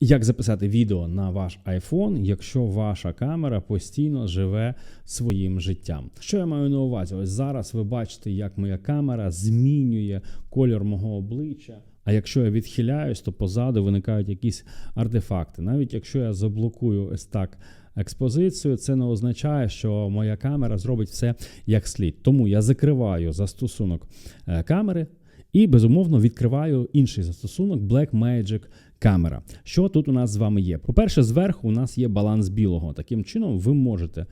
Як записати відео на ваш iPhone, якщо ваша камера постійно живе своїм життям? Що я маю на увазі? Ось зараз ви бачите, як моя камера змінює кольор мого обличчя. А якщо я відхиляюсь, то позаду виникають якісь артефакти. Навіть якщо я заблокую ось так експозицію, це не означає, що моя камера зробить все як слід. Тому я закриваю застосунок е, камери. І безумовно відкриваю інший застосунок Blackmagic камера. Що тут у нас з вами є? По-перше, зверху у нас є баланс білого. Таким чином, ви можете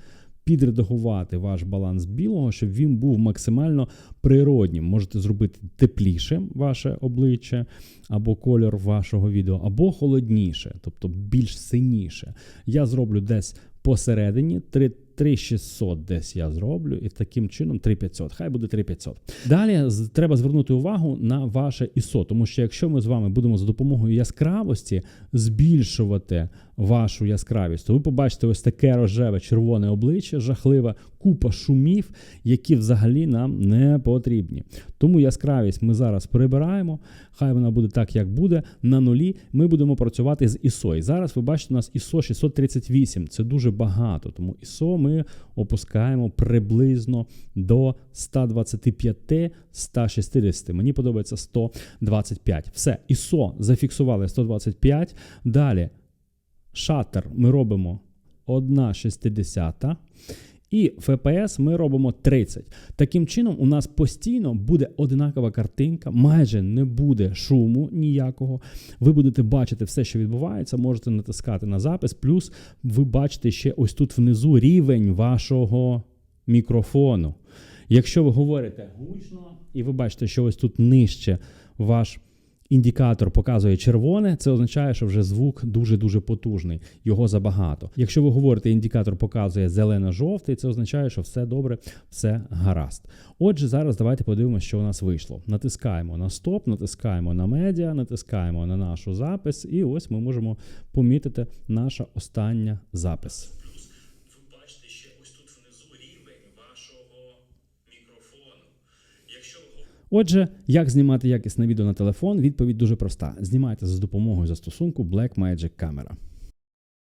підредагувати ваш баланс білого, щоб він був максимально природнім. Можете зробити тепліше ваше обличчя або кольор вашого відео, або холодніше, тобто більш синіше. Я зроблю десь посередині 3 3600 десь я зроблю, і таким чином 3500. Хай буде 3500. Далі треба звернути увагу на ваше ISO, тому що якщо ми з вами будемо за допомогою яскравості збільшувати вашу яскравість, то ви побачите ось таке рожеве червоне обличчя, жахливе, купа шумів, які взагалі нам не потрібні. Тому яскравість ми зараз прибираємо. Хай вона буде так, як буде. На нулі ми будемо працювати з ISO. І зараз ви бачите, у нас ISO 638. Це дуже багато. Тому ISO ми опускаємо приблизно до 125-160. Мені подобається 125. Все, ISO зафіксували 125. Далі шатер ми робимо 1,60. І FPS ми робимо 30. Таким чином, у нас постійно буде одинакова картинка, майже не буде шуму ніякого. Ви будете бачити все, що відбувається, можете натискати на запис. Плюс ви бачите ще ось тут внизу рівень вашого мікрофону. Якщо ви говорите гучно, і ви бачите, що ось тут нижче ваш індикатор показує червоне, це означає, що вже звук дуже-дуже потужний, його забагато. Якщо ви говорите, індикатор показує зелено-жовтий, це означає, що все добре, все гаразд. Отже, зараз давайте подивимося, що у нас вийшло. Натискаємо на стоп, натискаємо на медіа, натискаємо на нашу запис, і ось ми можемо помітити наша остання запис. Якщо ви Отже, як знімати якісне відео на телефон? Відповідь дуже проста: знімайте за допомогою застосунку Blackmagic Camera.